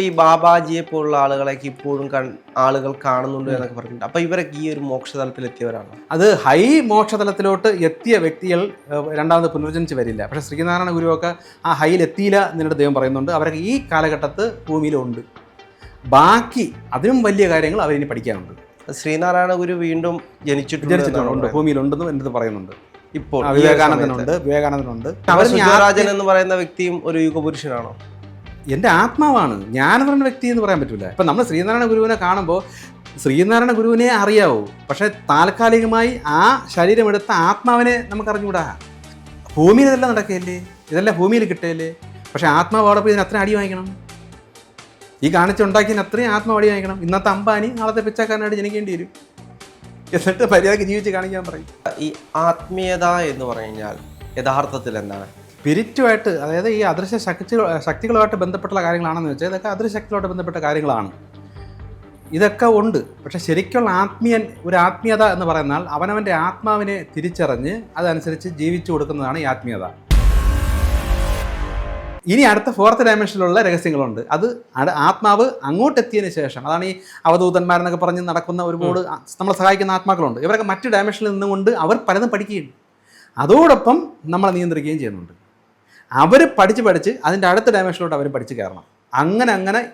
ഈ ബാബാജിയെ പോലുള്ള ആളുകളൊക്കെ ഇപ്പോഴും ആളുകൾ കാണുന്നുണ്ട് എന്നൊക്കെ പറഞ്ഞിട്ടുണ്ട്. അപ്പൊ ഇവരൊക്കെ ഈ ഒരു മോക്ഷതലത്തിൽ എത്തിയവരാണ് അത് ഹൈ മോക്ഷതലത്തിലോട്ട് എത്തിയ വ്യക്തികൾ രണ്ടാമത് പുനർജനിച്ച് വരില്ല. പക്ഷെ ശ്രീനാരായണ ഗുരുവൊക്കെ ആ ഹൈയിൽ എത്തിയില്ല എന്നിട്ട് ദൈവം പറയുന്നുണ്ട്. അവരൊക്കെ ഈ കാലഘട്ടത്ത് ഭൂമിയിലുണ്ട്. ബാക്കി അതിനും വലിയ കാര്യങ്ങൾ അവരിനി പഠിക്കാനുണ്ട്. ശ്രീനാരായണ ഗുരു വീണ്ടും ജനിച്ചിട്ടുണ്ട് ജനിച്ചിട്ടുണ്ട്. ഭൂമിയിലുണ്ടെന്ന് എന്റെ പറയുന്നുണ്ട്. ഇപ്പോൾ വിവേകാനന്ദനുണ്ട്. വിവേകാനന്ദനുണ്ട്. എന്ന് പറയുന്ന വ്യക്തിയും ഒരു യുഗപുരുഷനാണോ? എന്റെ ആത്മാവാണ്. ഞാൻ പറഞ്ഞ വ്യക്തി എന്ന് പറയാൻ പറ്റില്ല ഇപ്പം നമ്മൾ ശ്രീനാരായണ ഗുരുവിനെ കാണുമ്പോൾ ശ്രീനാരായണ ഗുരുവിനെ അറിയാവൂ. പക്ഷേ താൽക്കാലികമായി ആ ശരീരമെടുത്ത ആത്മാവിനെ നമുക്ക് അറിഞ്ഞുകൂടാ ഭൂമിയിൽ ഇതെല്ലാം നടക്കുകയല്ലേ? ഇതെല്ലാം ഭൂമിയിൽ കിട്ടുകയല്ലേ? പക്ഷേ ആത്മാവ് അവിടെ പോയി ഇതിന് അടി വാങ്ങിക്കണം. ഈ കാണിച്ചുണ്ടാക്കിയതിന് അത്രയും ആത്മാവ് അടി വാങ്ങിക്കണം. ഇന്നത്തെ അമ്പാനി നാളത്തെ പിച്ചക്കാരനായിട്ട് ജനിക്കേണ്ടി വരും. എന്നിട്ട് മര്യാദയ്ക്ക് ജീവിച്ച് കാണിക്കാൻ പറയും. ഈ ആത്മീയത എന്ന് പറഞ്ഞു കഴിഞ്ഞാൽ യഥാർത്ഥത്തിൽ എന്താണ്? സ്പിരിറ്റുമായിട്ട് അതായത് ഈ അദൃശ്യ ശക്തികൾ ശക്തികളുമായിട്ട് ബന്ധപ്പെട്ടുള്ള കാര്യങ്ങളാണെന്ന് വെച്ചാൽ ഇതൊക്കെ അദൃശ്യ ശക്തികളുമായിട്ട് ബന്ധപ്പെട്ട കാര്യങ്ങളാണ്. ഇതൊക്കെ ഉണ്ട്. പക്ഷേ ശരിക്കുള്ള ആത്മീയൻ ഒരു ആത്മീയത എന്ന് പറയുന്നാൽ അവനവന്റെ ആത്മാവിനെ തിരിച്ചറിഞ്ഞ് അതനുസരിച്ച് ജീവിച്ചു കൊടുക്കുന്നതാണ് ഈ ആത്മീയത. ഇനി അടുത്ത ഫോർത്ത് ഡയമെൻഷനിലുള്ള രഹസ്യങ്ങളുണ്ട്. അത് ആത്മാവ് അങ്ങോട്ടെത്തിയതിന് ശേഷം അതാണ് ഈ അവധൂതന്മാരെന്നൊക്കെ പറഞ്ഞ് നടക്കുന്ന ഒരുപാട് നമ്മളെ സഹായിക്കുന്ന ആത്മാക്കളുണ്ട്. ഇവരൊക്കെ മറ്റ് ഡയമെൻഷനിൽ നിന്നുകൊണ്ട് അവർ പലതും പഠിക്കുകയും അതോടൊപ്പം നമ്മളെ നിയന്ത്രിക്കുകയും ചെയ്യുന്നുണ്ട്. അവർ പഠിച്ച് പഠിച്ച് അതിന്റെ അടുത്ത ഡയമെൻഷനിലോട്ട് അവർ പഠിച്ച് കയറണം. അങ്ങനെ അങ്ങനെ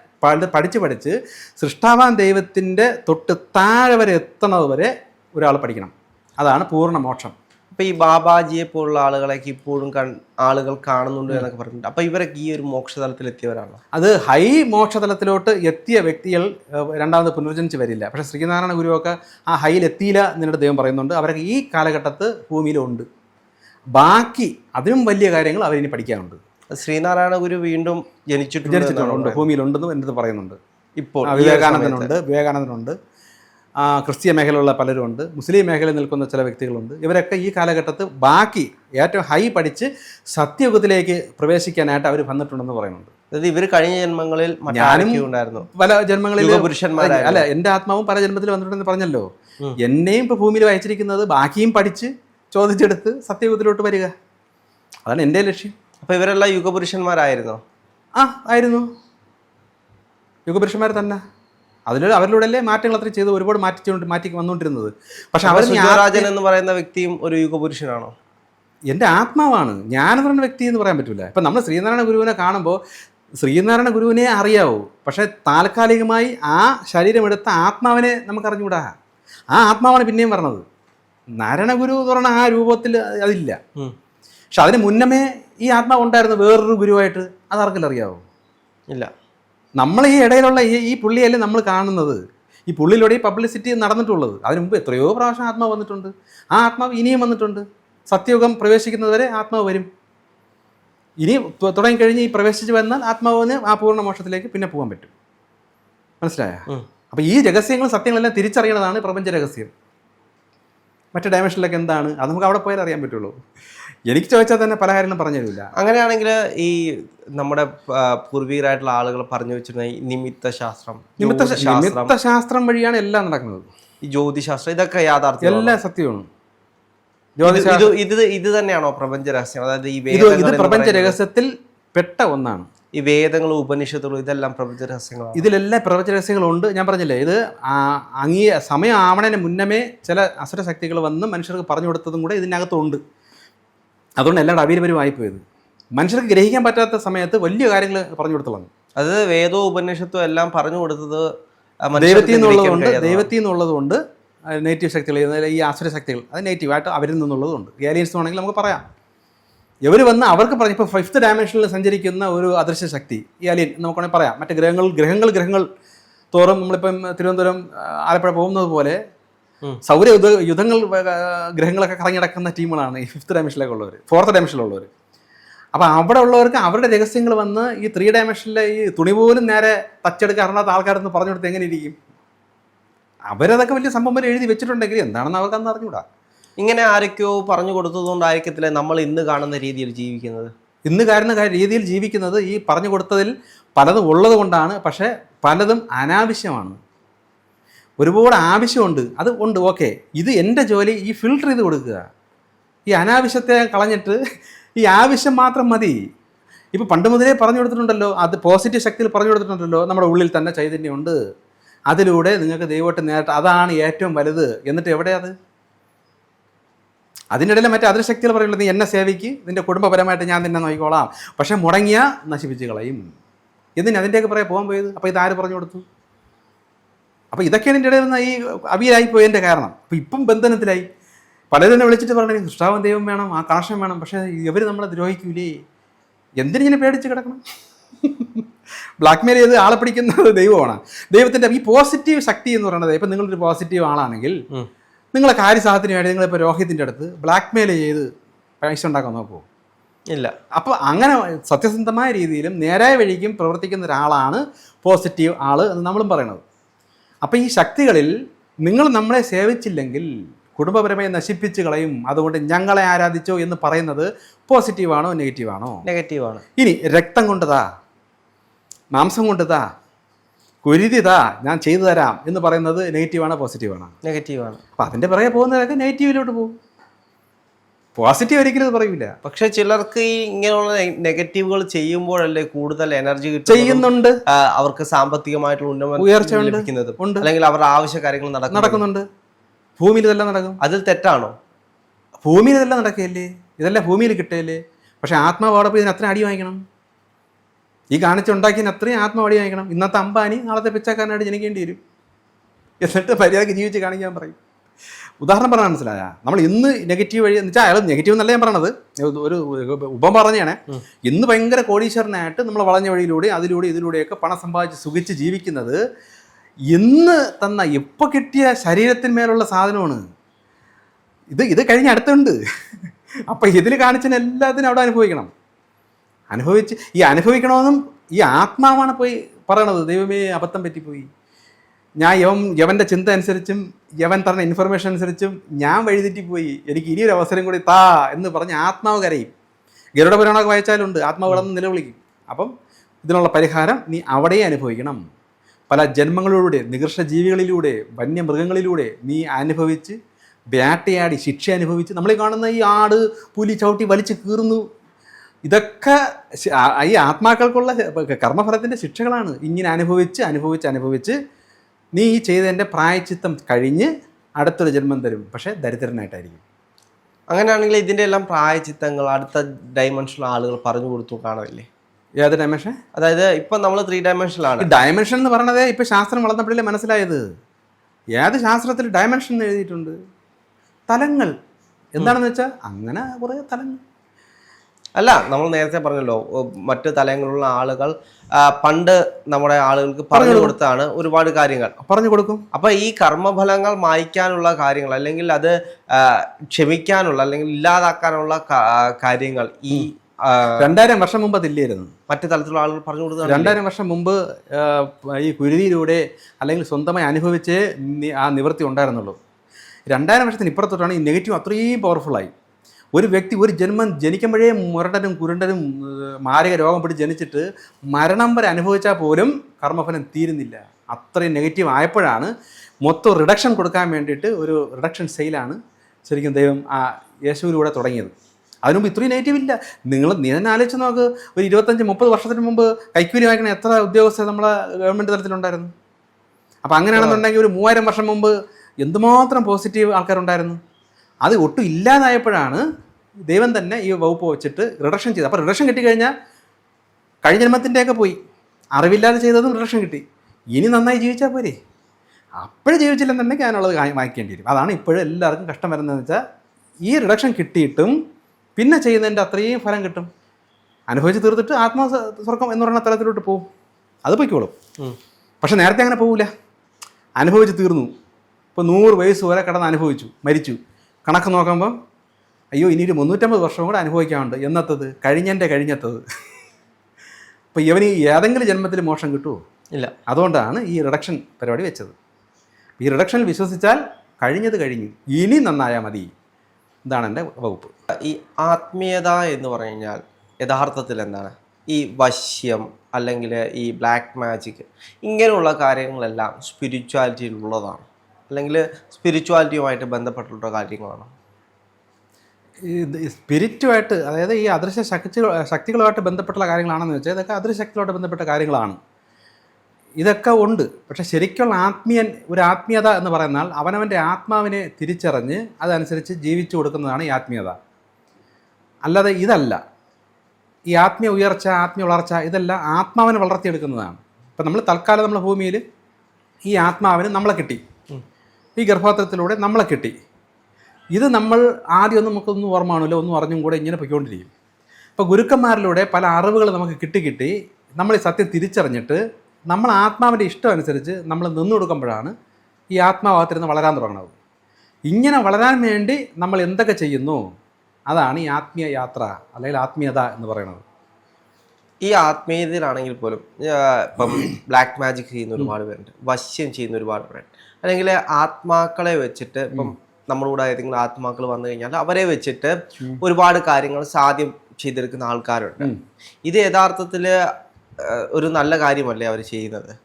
പഠിച്ച് പഠിച്ച് സൃഷ്ടാവാൻ ദൈവത്തിന്റെ തൊട്ട് താഴെ വരെ എത്തുന്നത് വരെ ഒരാൾ പഠിക്കണം. അതാണ് പൂർണ മോക്ഷം. അപ്പോൾ ഈ ബാബാജിയെ പോലുള്ള ആളുകളെയൊക്കെ ഇപ്പോഴും കൺ- ആളുകൾ കാണുന്നുണ്ട് എന്നൊക്കെ പറഞ്ഞിട്ടുണ്ട്. അപ്പം ഇവരൊക്കെ ഈ ഒരു മോക്ഷതലത്തിൽ എത്തിയവരാണ് അത് ഹൈ മോക്ഷതലത്തിലോട്ട് എത്തിയ വ്യക്തികൾ രണ്ടാമത് പുനർജനിച്ച് വരില്ല. പക്ഷേ ശ്രീനാരായണ ഗുരുവൊക്കെ ആ ഹൈയിൽ എത്തിയില്ല എന്നിട്ട് ദൈവം പറയുന്നുണ്ട്. അവരൊക്കെ ഈ കാലഘട്ടത്ത് ഭൂമിയിലുണ്ട്. ബാക്കി അതിനും വലിയ കാര്യങ്ങൾ അവരിനി പഠിക്കാനുണ്ട്. ശ്രീനാരായണ ഗുരു വീണ്ടും ജനിച്ചിട്ടുണ്ട് ജനിച്ചിട്ടുണ്ട് ഭൂമിയിലുണ്ടെന്ന് എന്റെ പറയുന്നുണ്ട്. ഇപ്പോൾ വിവേകാനന്ദനുണ്ട് വിവേകാനന്ദനുണ്ട്. ക്രിസ്തീയ മേഖലയിലുള്ള പലരുമുണ്ട്. മുസ്ലിം മേഖലയിൽ നിൽക്കുന്ന ചില വ്യക്തികളുണ്ട്. ഇവരൊക്കെ ഈ കാലഘട്ടത്ത് ബാക്കി ഏറ്റവും ഹൈ പഠിച്ച് സത്യയുഗത്തിലേക്ക് പ്രവേശിക്കാനായിട്ട് അവർ വന്നിട്ടുണ്ടെന്ന് പറയുന്നുണ്ട്. അതായത് ഇവർ കഴിഞ്ഞ ജന്മങ്ങളിൽ ഞാനും ഉണ്ടായിരുന്നു? പല ജന്മങ്ങളിൽ പുരുഷന്മാർ അല്ല എന്റെ ആത്മാവും പല ജന്മത്തിൽ വന്നിട്ടുണ്ടെന്ന് പറഞ്ഞല്ലോ. എന്നെയും ഇപ്പോൾ ഭൂമിയിൽ വായിച്ചിരിക്കുന്നത് ബാക്കിയും പഠിച്ച് ചോദിച്ചെടുത്ത് സത്യയുഗത്തിലോട്ട് വരിക. അതാണ് എന്റെ ലക്ഷ്യം. അപ്പോൾ ഇവരെല്ലാം യുഗപുരുഷന്മാരായിരുന്നോ? ആ ആയിരുന്നു. യുഗപുരുഷന്മാർ തന്നെ. അതിൽ അവരിലൂടെയല്ലേ മാറ്റങ്ങൾ അത്ര ചെയ്ത് ഒരുപാട് മാറ്റിച്ചുകൊണ്ട് മാറ്റി വന്നുകൊണ്ടിരുന്നത്. പക്ഷെ അവർ സുജയരാജൻ എന്ന് പറയുന്ന വ്യക്തിയും ഒരു യുഗപുരുഷനാണോ? എന്റെ ആത്മാവാണ്. ഞാനെന്ന് പറയുന്ന വ്യക്തി എന്ന് പറയാൻ പറ്റില്ല. ഇപ്പം നമ്മൾ ശ്രീനാരായണ ഗുരുവിനെ കാണുമ്പോൾ ശ്രീനാരായണ ഗുരുവിനെ അറിയാവൂ. പക്ഷേ താൽക്കാലികമായി ആ ശരീരമെടുത്ത ആത്മാവിനെ നമുക്ക് അറിഞ്ഞുകൂടാ ആ ആത്മാവാണ് പിന്നെയും പറഞ്ഞത്. നാരായണ ഗുരു എന്ന് പറഞ്ഞ ആ രൂപത്തിൽ അതില്ല. പക്ഷെ അതിന് മുന്നമേ ഈ ആത്മാവ് ഉണ്ടായിരുന്നു വേറൊരു ഗുരുവായിട്ട് അത് ആർക്കെല്ലാം അറിയാവോ? ഇല്ല. നമ്മൾ ഈ ഇടയിലുള്ള ഈ ഈ പുള്ളിയല്ലേ നമ്മൾ കാണുന്നത്. ഈ പുള്ളിയിലൂടെ ഈ പബ്ലിസിറ്റി നടന്നിട്ടുള്ളത്. അതിന് മുമ്പ് എത്രയോ പ്രാവശ്യം ആത്മാവ് വന്നിട്ടുണ്ട്. ആ ആത്മാവ് ഇനിയും വന്നിട്ടുണ്ട്. സത്യയുഗം പ്രവേശിക്കുന്നതുവരെ ആത്മാവ് വരും. ഇനി തുടങ്ങി തുടങ്ങിക്കഴിഞ്ഞ് ഈ പ്രവേശിച്ച് വന്നാൽ ആത്മാവിന് ആ പൂർണ മോക്ഷത്തിലേക്ക് പിന്നെ പോകാൻ പറ്റും. മനസ്സിലായ? അപ്പം ഈ രഹസ്യങ്ങൾ സത്യങ്ങളെല്ലാം തിരിച്ചറിയണതാണ് പ്രപഞ്ച രഹസ്യം. മറ്റു ഡയമെൻഷനിലൊക്കെ എന്താണ്? അത് നമുക്ക് അവിടെ പോയാൽ അറിയാൻ പറ്റുള്ളൂ. എനിക്ക് ചോദിച്ചാൽ തന്നെ പല കാര്യങ്ങളും പറഞ്ഞു തരില്ല. അങ്ങനെയാണെങ്കിൽ ഈ നമ്മുടെ പൂർവികരായിട്ടുള്ള ആളുകൾ പറഞ്ഞു വെച്ചിരുന്ന ഈ നിമിത്ത ശാസ്ത്രം നിമിത്ത നിമിത്ത ശാസ്ത്രം വഴിയാണ് എല്ലാം നടക്കുന്നത്. ഈ ജ്യോതിശാസ്ത്രം ഇതൊക്കെ യാഥാർത്ഥ്യം എല്ലാ സത്യമാണ്. ഇത് ജ്യോതിശാസ്ത്രം ഇത് തന്നെയാണോ പ്രപഞ്ച രഹസ്യം? അതായത് ഈ പ്രപഞ്ച രഹസ്യത്തിൽ പെട്ട ഒന്നാണ്. ഈ വേദങ്ങളും ഉപനിഷത്തുകളും ഇതെല്ലാം പ്രപഞ്ച രഹസ്യങ്ങളാണ്. ഇതിലെല്ലാം പ്രപഞ്ച രഹസ്യങ്ങളുണ്ട്. ഞാൻ പറഞ്ഞില്ലേ ഇത് അങ്ങീ സമയം ആവണതിന് മുന്നമേ ചില അസുര ശക്തികൾ വന്ന് മനുഷ്യർക്ക് പറഞ്ഞു കൊടുത്തതും കൂടെ ഇതിനകത്തുണ്ട്. അതുകൊണ്ട് എല്ലാം അവൈലബിലുമായി പോയത് മനുഷ്യർക്ക് ഗ്രഹിക്കാൻ പറ്റാത്ത സമയത്ത് വലിയ കാര്യങ്ങൾ പറഞ്ഞു കൊടുത്തതാണ്. അത് വേദവും ഉപനിഷത്തും എല്ലാം പറഞ്ഞു കൊടുത്തത് ദൈവത്തിൽ നിന്നുള്ളതുകൊണ്ട്. ദൈവത്തിൽ നിന്നുള്ളതുകൊണ്ട് നെഗറ്റീവ് ശക്തികൾ ഈ ആസുര ശക്തികൾ അത് നെഗറ്റീവായിട്ട് അവരിൽ നിന്നുള്ളതുകൊണ്ട് ഏലിയൻസ് ആണെങ്കിൽ നമുക്ക് പറയാം. ഇവർ വന്ന് അവർക്ക് പറഞ്ഞു ഇപ്പോൾ ഫിഫ്ത്ത് ഡയമെൻഷനിൽ സഞ്ചരിക്കുന്ന ഒരു അദൃശ്യ ശക്തി ഈ അലിയൻ നമുക്ക് വേണമെങ്കിൽ പറയാം. മറ്റ് ഗ്രഹങ്ങൾ ഗ്രഹങ്ങൾ ഗ്രഹങ്ങൾ തോറും നമ്മളിപ്പം തിരുവനന്തപുരം ആലപ്പുഴ പോകുന്നത് പോലെ സൗര യുദ്ധ യുദ്ധങ്ങൾ ഗ്രഹങ്ങളൊക്കെ കറങ്ങി നടക്കുന്ന ടീമുകളാണ് ഈ ഫിഫ്ത്ത് ഡയമെൻഷനിലേക്ക് ഉള്ളവർ ഫോർത്ത് ഡയമെൻഷനിലുള്ളവർ അപ്പോൾ അവിടെ ഉള്ളവർക്ക് അവരുടെ രഹസ്യങ്ങൾ വന്ന് ഈ ത്രീ ഡയമെൻഷനിലെ ഈ തുണി പോലും നേരെ തച്ചെടുക്കാറുള്ള ആൾക്കാരെന്ന് പറഞ്ഞു കൊടുത്ത് എങ്ങനെ ഇരിക്കും? അവരതൊക്കെ വലിയ സംഭവം വരെ എഴുതി വെച്ചിട്ടുണ്ടെങ്കിൽ എന്താണെന്ന് അവർക്കന്ന് അറിഞ്ഞൂടാ. ഇങ്ങനെ ആരൊക്കെയോ പറഞ്ഞു കൊടുത്തതുകൊണ്ടായിരിക്കത്തില്ല നമ്മൾ ഇന്ന് കാണുന്ന രീതിയിൽ ജീവിക്കുന്നത്? ഇന്ന് കാണുന്ന രീതിയിൽ ജീവിക്കുന്നത് ഈ പറഞ്ഞു കൊടുത്തതിൽ പലതും ഉള്ളത് കൊണ്ടാണ്. പക്ഷേ പലതും അനാവശ്യമാണ്. ഒരുപാട് ആവശ്യമുണ്ട്. അത് ഉണ്ട്. ഓക്കെ. ഇത് എന്റെ ജോലി ഈ ഫിൽട്ടർ ചെയ്ത് കൊടുക്കുക. ഈ അനാവശ്യത്തെ കളഞ്ഞിട്ട് ഈ ആവശ്യം മാത്രം മതി. ഇപ്പോൾ പണ്ട് മുതലേ പറഞ്ഞു കൊടുത്തിട്ടുണ്ടല്ലോ. അത് പോസിറ്റീവ് ശക്തിയിൽ പറഞ്ഞു കൊടുത്തിട്ടുണ്ടല്ലോ. നമ്മുടെ ഉള്ളിൽ തന്നെ ചൈതന്യമുണ്ട്. അതിലൂടെ നിങ്ങൾക്ക് ദൈവമായിട്ട് നേരിട്ട് അതാണ് ഏറ്റവും വലുത്. എന്നിട്ട് എവിടെയാ അത് അതിന്റെ ഇടയിൽ മറ്റേ അതിർ പറയുള്ളത് നീ എന്നെ സേവിക്ക് നിന്റെ കുടുംബപരമായിട്ട് ഞാൻ നിന്നെ നോക്കിക്കോളാം. പക്ഷേ മുടങ്ങിയ നശിപ്പിച്ച് കളയും എന്തിന് അതിന്റെയൊക്കെ പറയാൻ പോകാൻ പോയത്? അപ്പോൾ ഇതാര് പറഞ്ഞു കൊടുത്തു? അപ്പോൾ ഇതൊക്കെയാണ് എന്റെ ഇടയിൽ നിന്ന് ഈ അവിയലായി പോയതിന്റെ കാരണം. അപ്പോൾ ഇപ്പം ബന്ധനത്തിലായി. പലരും എന്നെ വിളിച്ചിട്ട് പറഞ്ഞു കൃഷ്ണാവൻ ദൈവം വേണം ആ കണക്ഷൻ വേണം. പക്ഷേ ഇവർ നമ്മളെ ദ്രോഹിക്കൂലേ? എന്തിനിങ്ങനെ പേടിച്ച് കിടക്കണം? ബ്ലാക്ക് മെയിൽ ചെയ്ത് ആളെ പിടിക്കുന്നത് ദൈവമാണ്. ദൈവത്തിന്റെ ഈ പോസിറ്റീവ് ശക്തി എന്ന് പറയുന്നത് ഇപ്പം നിങ്ങളൊരു പോസിറ്റീവ് ആളാണെങ്കിൽ. നിങ്ങളെ കാര്യസാധനത്തിന് വേണ്ടി നിങ്ങളിപ്പോൾ രോഹിത്തിന്റെ അടുത്ത് ബ്ലാക്ക് മെയിൽ ചെയ്ത് പൈസ ഉണ്ടാക്കാൻ നോക്കുമോ ഇല്ല. അപ്പോൾ അങ്ങനെ സത്യസന്ധമായ രീതിയിലും നേരായ വഴിക്കും പ്രവർത്തിക്കുന്ന ഒരാളാണ് പോസിറ്റീവ് ആൾ എന്ന് നമ്മളും പറയണത് അപ്പോൾ ഈ ശക്തികളിൽ നിങ്ങൾ നമ്മളെ സേവിച്ചില്ലെങ്കിൽ കുടുംബപരമായി നശിപ്പിച്ച് കളയും. അതുകൊണ്ട് ഞങ്ങളെ ആരാധിച്ചോ എന്ന് പറയുന്നത് പോസിറ്റീവാണോ നെഗറ്റീവാണോ നെഗറ്റീവാണ് ഇനി രക്തം കൊണ്ടതാ മാംസം കൊണ്ടതാ കുരുതിതാ ഞാൻ ചെയ്തു തരാം എന്ന് പറയുന്നത് നെഗറ്റീവാണോ പോസിറ്റീവാണോ? നെഗറ്റീവാണ്. അപ്പം അതിന്റെ പിറകെ പോകുന്നവരൊക്കെ നെഗറ്റീവിലോട്ട് പോകും. പോസിറ്റീവ് ഒരിക്കലും അത് പറയൂല. പക്ഷെ ചിലർക്ക് ഈ ഇങ്ങനെയുള്ള നെഗറ്റീവുകൾ ചെയ്യുമ്പോഴല്ലേ കൂടുതൽ എനർജി ചെയ്യുന്നുണ്ട്. അവർക്ക് സാമ്പത്തികമായിട്ടുള്ള ഉന്നമനം ഉയർച്ച. അല്ലെങ്കിൽ അവരുടെ ആവശ്യ കാര്യങ്ങൾ നടക്കും നടക്കുന്നുണ്ട്. ഭൂമിയിൽ ഇതെല്ലാം നടക്കും. അതിൽ തെറ്റാണോ? ഭൂമിയിൽ ഇതെല്ലാം നടക്കുകയല്ലേ? ഇതെല്ലാം ഭൂമിയിൽ കിട്ടുകയല്ലേ? പക്ഷെ ആത്മാവോടൊപ്പം ഇതിന് അത്ര അടി വാങ്ങിക്കണം. ഈ കാണിച്ചുണ്ടാക്കിയതിന് അത്രയും ആത്മാവ് അടി വാങ്ങിക്കണം. ഇന്നത്തെ അമ്പാനി നാളത്തെ പിച്ചക്കാരനായിട്ട് ജനിക്കേണ്ടി വരും. എന്നിട്ട് മര്യാദയ്ക്ക് ജീവിച്ച് കാണിക്കാൻ പറയും. ഉദാഹരണം പറഞ്ഞാൽ മനസ്സിലായ? നമ്മൾ ഇന്ന് നെഗറ്റീവ് വഴി എന്ന് വെച്ചാൽ അയാൾ നെഗറ്റീവ് എന്നല്ല ഞാൻ പറഞ്ഞത് ഒരു ഒരു ഉപം പറഞ്ഞാണ് ഇന്ന് ഭയങ്കര കോടീശ്വരനായിട്ട് നമ്മൾ വളഞ്ഞ വഴിയിലൂടെ അതിലൂടെ ഇതിലൂടെയൊക്കെ പണം സമ്പാദിച്ച് സുഖിച്ച് ജീവിക്കുന്നത് ഇന്ന് തന്ന ഇപ്പോൾ കിട്ടിയ ശരീരത്തിന്മേലുള്ള സാധനമാണ്. ഇത് ഇത് കഴിഞ്ഞ അടുത്തുണ്ട്. അപ്പം ഇതിൽ കാണിച്ചതിന് എല്ലാത്തിനും അവിടെ അനുഭവിക്കണം. അനുഭവിച്ച് ഈ അനുഭവിക്കണമെന്നും ഈ ആത്മാവാണ് പോയി പറയണത്. ദൈവമേ അബദ്ധം പറ്റിപ്പോയി. ഞാൻ യവൻ യവന്റെ ചിന്ത അനുസരിച്ചും യവൻ തരുന്ന ഇൻഫർമേഷൻ അനുസരിച്ചും ഞാൻ വഴിതെറ്റിപ്പോയി. എനിക്ക് ഇനിയൊരു അവസരം കൂടി താ എന്ന് പറഞ്ഞ് ആത്മാവ് കരയും. ഗരുഡ പുരാണമൊക്കെ വായിച്ചാലുണ്ട്. ആത്മാവ് കിടന്ന് നിലവിളിക്കും. അപ്പം ഇതിനുള്ള പരിഹാരം നീ അവിടെയും അനുഭവിക്കണം. പല ജന്മങ്ങളിലൂടെ നികർഷ ജീവികളിലൂടെ വന്യമൃഗങ്ങളിലൂടെ നീ അനുഭവിച്ച് വേട്ടയാടി ശിക്ഷ അനുഭവിച്ച് നമ്മൾ കാണുന്ന ഈ ആട് പുലി ചവിട്ടി വലിച്ചു കീറുന്നു. ഇതൊക്കെ ഈ ആത്മാക്കൾക്കുള്ള കർമ്മഫലത്തിന്റെ ശിക്ഷകളാണ്. ഇങ്ങനെ അനുഭവിച്ച് അനുഭവിച്ച് അനുഭവിച്ച് നീ ഈ ചെയ്തതിന്റെ പ്രായച്ചിത്തം കഴിഞ്ഞ് അടുത്തൊരു ജന്മം തരും. പക്ഷേ ദരിദ്രനായിട്ടായിരിക്കും. അങ്ങനെയാണെങ്കിൽ ഇതിന്റെ എല്ലാം പ്രായചിത്തങ്ങൾ അടുത്ത ഡയമെൻഷനിൽ ആളുകൾ പറഞ്ഞു കൊടുത്തു കാണുമല്ലേ? ഏത് ഡയമെൻഷൻ അതായത് ഇപ്പം നമ്മൾ ത്രീ ഡയമെൻഷനിലാണ് ഡയമെൻഷൻ എന്ന് പറഞ്ഞത് ഇപ്പം ശാസ്ത്രം വളർന്നപ്പോഴല്ലേ മനസ്സിലായത്? ഏത് ശാസ്ത്രത്തിൽ ഡയമെൻഷൻ എന്ന് എഴുതിയിട്ടുണ്ട്? തലങ്ങൾ. എന്താണെന്ന് വെച്ചാൽ അങ്ങനെ കുറേ തലങ്ങൾ. അല്ല നമ്മൾ നേരത്തെ പറഞ്ഞല്ലോ മറ്റ് തലങ്ങളിലുള്ള ആളുകൾ പണ്ട് നമ്മുടെ ആളുകൾക്ക് പറഞ്ഞു കൊടുത്താണ് ഒരുപാട് കാര്യങ്ങൾ. പറഞ്ഞു കൊടുക്കും. അപ്പൊ ഈ കർമ്മഫലങ്ങൾ മായ്ക്കാനുള്ള കാര്യങ്ങൾ അല്ലെങ്കിൽ അത് ക്ഷമിക്കാനുള്ള അല്ലെങ്കിൽ ഇല്ലാതാക്കാനുള്ള കാര്യങ്ങൾ ഈ രണ്ടായിരം വർഷം മുമ്പ് അതില്ലായിരുന്നു. മറ്റു തലത്തിലുള്ള ആളുകൾ പറഞ്ഞു കൊടുത്തു രണ്ടായിരം വർഷം മുമ്പ് ഈ കുരുതിയിലൂടെ അല്ലെങ്കിൽ സ്വന്തമായി അനുഭവിച്ച് ആ നിവൃത്തി ഉണ്ടായിരുന്നുള്ളൂ. രണ്ടായിരം വർഷത്തിന് ഇപ്പുറത്തോട്ടാണ് ഈ നെഗറ്റീവ് അത്രയും പവർഫുള്ളായി ഒരു വ്യക്തി ഒരു ജന്മം ജനിക്കുമ്പോഴേ മുരടനും കുരുണ്ടനും മാരക രോഗം പിടിച്ച് ജനിച്ചിട്ട് മരണം വരെ അനുഭവിച്ചാൽ പോലും കർമ്മഫലം തീരുന്നില്ല. അത്രയും നെഗറ്റീവ് ആയപ്പോഴാണ് മൊത്തം റിഡക്ഷൻ കൊടുക്കാൻ വേണ്ടിയിട്ട് ഒരു റിഡക്ഷൻ സെയിലാണ് ശരിക്കും ദൈവം ആ യേശുവിലൂടെ തുടങ്ങിയത്. അതിനുമുമ്പ് ഇത്രയും നെഗറ്റീവ് ഇല്ല. നിങ്ങൾ നീ ആലോചിച്ച് നോക്ക്. ഒരു ഇരുപത്തഞ്ച് മുപ്പത് വർഷത്തിന് മുമ്പ് കൈക്കൂലി വാങ്ങിക്കണ എത്ര ഉദ്യോഗസ്ഥർ നമ്മളെ ഗവൺമെന്റ് തലത്തിലുണ്ടായിരുന്നു? അപ്പോൾ അങ്ങനെയാണെന്നുണ്ടെങ്കിൽ ഒരു മൂവായിരം വർഷം മുമ്പ് എന്തുമാത്രം പോസിറ്റീവ് ആൾക്കാരുണ്ടായിരുന്നു? അത് ഒട്ടും ഇല്ലാതായപ്പോഴാണ് ദൈവം തന്നെ ഈ വകുപ്പ് വെച്ചിട്ട് റിഡക്ഷൻ ചെയ്തത്. അപ്പോൾ റിഡക്ഷൻ കിട്ടിക്കഴിഞ്ഞാൽ കഴിഞ്ഞ ജന്മത്തിന്റെയൊക്കെ പോയി. അറിവില്ലാതെ ചെയ്തതും റിഡക്ഷൻ കിട്ടി. ഇനി നന്നായി ജീവിച്ചാൽ പോരെ? അപ്പോഴും ജീവിച്ചില്ലെന്നുണ്ടെങ്കിൽ അതിനുള്ളത് വാങ്ങി- വാങ്ങിക്കേണ്ടി വരും. അതാണ് ഇപ്പോഴും എല്ലാവർക്കും കഷ്ടം വരുന്നതെന്ന് വെച്ചാൽ ഈ റിഡക്ഷൻ കിട്ടിയിട്ടും പിന്നെ ചെയ്യുന്നതിന്റെ അത്രയും ഫലം കിട്ടും. അനുഭവിച്ച് തീർത്തിട്ട് ആത്മാ സ്വർഗം എന്ന് പറയുന്ന തലത്തിലോട്ട് പോകും അത് പൊയ്ക്കോളും. പക്ഷെ നേരത്തെ അങ്ങനെ പോവില്ല അനുഭവിച്ച് തീർന്നു. ഇപ്പോൾ നൂറ് വയസ്സ് വരെ കിടന്ന് അനുഭവിച്ചു മരിച്ചു. കണക്ക് നോക്കുമ്പോൾ അയ്യോ ഇനി ഒരു മുന്നൂറ്റമ്പത് വർഷം കൂടെ അനുഭവിക്കാറുണ്ട് എന്നത്തത്? കഴിഞ്ഞന്റെ കഴിഞ്ഞത്തത്. അപ്പോൾ ഇവന് ഏതെങ്കിലും ജന്മത്തിൽ മോഷം കിട്ടുമോ ഇല്ല. അതുകൊണ്ടാണ് ഈ റിഡക്ഷൻ പരിപാടി വെച്ചത്. ഈ റിഡക്ഷനിൽ വിശ്വസിച്ചാൽ കഴിഞ്ഞത് കഴിഞ്ഞു. ഇനി നന്നായാൽ മതി. ഇതാണ് എന്റെ വകുപ്പ്. ഈ ആത്മീയത എന്ന് പറഞ്ഞു കഴിഞ്ഞാൽ യഥാർത്ഥത്തിൽ എന്താണ്? ഈ വശ്യം അല്ലെങ്കിൽ ഈ ബ്ലാക്ക് മാജിക് ഇങ്ങനെയുള്ള കാര്യങ്ങളെല്ലാം സ്പിരിച്വാലിറ്റിയിലുള്ളതാണ് അല്ലെങ്കിൽ സ്പിരിച്വാലിറ്റിയുമായിട്ട് ബന്ധപ്പെട്ടിട്ടുള്ള കാര്യങ്ങളാണ്? ഈ സ്പിരിറ്റുമായിട്ട് അതായത് ഈ അദൃശ്യ ശക്തി ശക്തികളുമായിട്ട് ബന്ധപ്പെട്ടുള്ള കാര്യങ്ങളാണെന്ന് വെച്ചാൽ ഇതൊക്കെ അദൃശക്തികളുമായിട്ട് ബന്ധപ്പെട്ട കാര്യങ്ങളാണ്. ഇതൊക്കെ ഉണ്ട്. പക്ഷേ ശരിക്കുള്ള ആത്മീയൻ ഒരു ആത്മീയത എന്ന് പറയുന്നാൽ അവനവന്റെ ആത്മാവിനെ തിരിച്ചറിഞ്ഞ് അതനുസരിച്ച് ജീവിച്ചു കൊടുക്കുന്നതാണ് ഈ ആത്മീയത. അല്ലാതെ ഇതല്ല. ഈ ആത്മീയ ഉയർച്ച ആത്മീയ വളർച്ച ഇതെല്ലാം ആത്മാവിനെ വളർത്തിയെടുക്കുന്നതാണ്. ഇപ്പം നമ്മൾ തൽക്കാലം നമ്മുടെ ഭൂമിയിൽ ഈ ആത്മാവിന് നമ്മളെ കിട്ടി. ഈ ഗർഭപാത്രത്തിലൂടെ നമ്മളെ കിട്ടി. ഇത് നമ്മൾ ആദ്യമൊന്നും നമുക്കൊന്നും ഓർമ്മ കാണില്ല ഒന്നും അറിഞ്ഞും കൂടെ ഇങ്ങനെ പൊയ്ക്കൊണ്ടിരിക്കും. അപ്പോൾ ഗുരുക്കന്മാരിലൂടെ പല അറിവുകൾ നമുക്ക് കിട്ടി കിട്ടി. നമ്മൾ ഈ സത്യം തിരിച്ചറിഞ്ഞിട്ട് നമ്മൾ ആത്മാവിന്റെ ഇഷ്ടം അനുസരിച്ച് നമ്മൾ നിന്നു കൊടുക്കുമ്പോഴാണ് ഈ ആത്മാഭാഗത്തിരുന്ന് വളരാൻ തുടങ്ങുന്നത് ഇങ്ങനെ വളരാൻ വേണ്ടി നമ്മൾ എന്തൊക്കെ ചെയ്യുന്നു? അതാണ് ഈ ആത്മീയ യാത്ര അല്ലെങ്കിൽ ആത്മീയത എന്ന് പറയുന്നത്. ഈ ആത്മീയതയിലാണെങ്കിൽ പോലും ഇപ്പം ബ്ലാക്ക് മാജിക് ചെയ്യുന്ന ഒരുപാട് പേരുണ്ട്. വശ്യം ചെയ്യുന്ന ഒരുപാട് പേരുണ്ട്. അല്ലെങ്കിൽ ആത്മാക്കളെ വെച്ചിട്ട് ഇപ്പം നമ്മളൂടെ ഏതെങ്കിലും ആത്മാക്കൾ വന്നു കഴിഞ്ഞാൽ അവരെ വെച്ചിട്ട് ഒരുപാട് കാര്യങ്ങൾ സാധ്യം ചെയ്തെടുക്കുന്ന ആൾക്കാരുണ്ട്. ഇത് യഥാർത്ഥത്തിൽ ഒരു നല്ല കാര്യമല്ലേ അവർ ചെയ്യുന്നത്?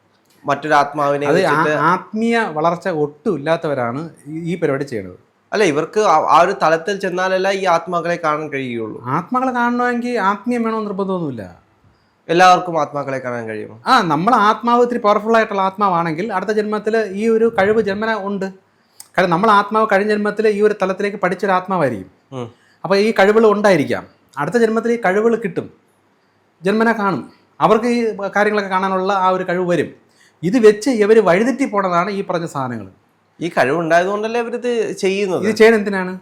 മറ്റൊരു ആത്മാവിനെ ആത്മീയ വളർച്ച ഒട്ടും ഇല്ലാത്തവരാണ് ഈ- പരിപാടി ചെയ്യുന്നത്. അല്ല ഇവർക്ക് ആ- ആ ഒരു തലത്തിൽ ചെന്നാലല്ല ഈ ആത്മാക്കളെ കാണാൻ കഴിയുള്ളൂ. ആത്മാക്കളെ കാണണമെങ്കിൽ ആത്മീയം വേണമെന്ന് നിർബന്ധമൊന്നുമില്ല. എല്ലാവർക്കും ആത്മാക്കളെ കാണാൻ കഴിയുമോ? ആ നമ്മൾ ആത്മാവ് ഇത്തിരി പവർഫുൾ ആയിട്ടുള്ള ആത്മാവാണെങ്കിൽ അടുത്ത ജന്മത്തിൽ ഈ ഒരു കഴിവ് ജന്മന ഉണ്ട്. കാരണം നമ്മൾ ആത്മാവ് കഴിഞ്ഞ ജന്മത്തിൽ ഈ ഒരു തലത്തിലേക്ക് പഠിച്ചൊരു ആത്മാവായിരിക്കും. അപ്പോൾ ഈ കഴിവുകൾ ഉണ്ടായിരിക്കാം. അടുത്ത ജന്മത്തിൽ ഈ കഴിവുകൾ കിട്ടും. ജന്മന കാണും. അവർക്ക് ഈ കാര്യങ്ങളൊക്കെ കാണാനുള്ള ആ ഒരു കഴിവ് വരും. ഇത് വെച്ച് ഇവർ വഴിതെറ്റി പോണതാണ് ഈ പറഞ്ഞ സാധനങ്ങൾ ഈ കഴിവുണ്ടായതുകൊണ്ടല്ലേ ഇവരിത് ചെയ്യുന്നത്? ഇത് ചെയ്യണം എന്തിനാണ്?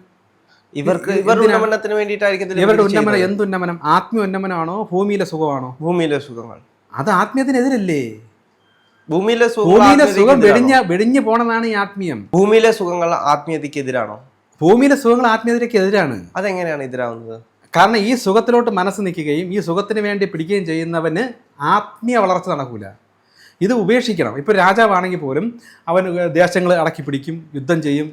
ഇവർക്ക് ഇവരുടെ ഉന്നമനത്തിന് വേണ്ടിയിട്ടായിരിക്കും ഇവരുടെ ഇവർ ഉന്നമനം ചെയ്യുന്നത്. എന്ത് ഉന്നമനം ആത്മീയ ഉന്നമനമാണോ ഭൂമിയിലെ സുഖമാണോ? ഭൂമിയിലെ സുഖമാണ്. അത് ആത്മീയത്തിനെതിരല്ലേ? ഭൂമിയിലെ ഭൂമിയിലെ സുഖം വെടിഞ്ഞ വെടിഞ്ഞു പോണതാണ് ഈ ആത്മീയം. ഭൂമിയിലെ സുഖങ്ങൾ ആത്മീയതയ്ക്ക് എതിരാണോ? ഭൂമിയിലെ സുഖങ്ങൾ ആത്മീയതയ്ക്ക് എതിരാണ്. അതെങ്ങനെയാണ് എതിരാവുന്നത്? കാരണം ഈ സുഖത്തിലോട്ട് മനസ്സ് നിൽക്കുകയും ഈ സുഖത്തിന് വേണ്ടി പിടിക്കുകയും ചെയ്യുന്നവന് ആത്മീയ വളർച്ച നടക്കൂല. ഇത് ഉപേക്ഷിക്കണം. ഇപ്പോൾ രാജാവാണെങ്കിൽ പോലും അവൻ ദേശങ്ങൾ അടക്കി പിടിക്കും യുദ്ധം ചെയ്യും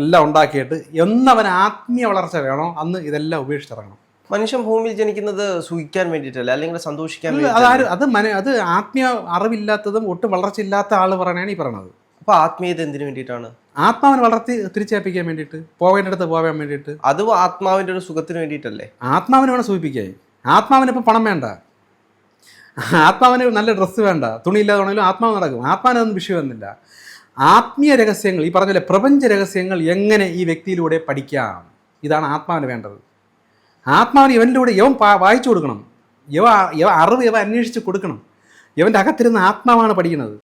എല്ലാം ഉണ്ടാക്കിയിട്ട് എന്നവൻ ആത്മീയ വളർച്ച വേണോ? അന്ന് ഇതെല്ലാം ഉപേക്ഷിച്ചിറങ്ങണം മനുഷ്യൻ ഭൂമിയിൽ ജനിക്കുന്നത് സുഖിക്കാൻ വേണ്ടിയിട്ടല്ല? അല്ലെങ്കിൽ സന്തോഷിക്കാൻ. അതാരും അത് മന അത് ആത്മീയ അറിവില്ലാത്തതും ഒട്ടും വളർച്ചയില്ലാത്ത ആൾ പറയണേ ഈ പറയണത്. അപ്പോൾ ആത്മീയത എന്തിനു വേണ്ടിയിട്ടാണ്? ആത്മാവിനെ വളർത്തി തിരിച്ചേൽപ്പിക്കാൻ വേണ്ടിയിട്ട് പോവേണ്ടടുത്ത് പോകാൻ വേണ്ടിയിട്ട്. അതും ആത്മാവിന്റെ ഒരു സുഖത്തിന് വേണ്ടിയിട്ടല്ലേ? ആത്മാവിനെ വേണം സൂചിപ്പിക്കാൻ ആത്മാവിന് ഇപ്പം പണം വേണ്ട. ആത്മാവിന് നല്ല ഡ്രസ്സ് വേണ്ട. തുണി തുണിയില്ലാതാണെങ്കിലും ആത്മാവ് നടക്കും. ആത്മാവിനൊന്നും വിഷയമൊന്നുമില്ല ആത്മീയ രഹസ്യങ്ങൾ ഈ പറഞ്ഞ പ്രപഞ്ച രഹസ്യങ്ങൾ എങ്ങനെ ഈ വ്യക്തിയിലൂടെ പഠിക്കാം? ഇതാണ് ആത്മാവിന് വേണ്ടത്. ആത്മാവിന് ഇവനിലൂടെ യവൻ വായിച്ചു കൊടുക്കണം. യവ യവ അറിവ് യവ അന്വേഷിച്ച് കൊടുക്കണം. ഇവന്റെ അകത്തിരുന്ന ആത്മാവാണ് പഠിക്കുന്നത്.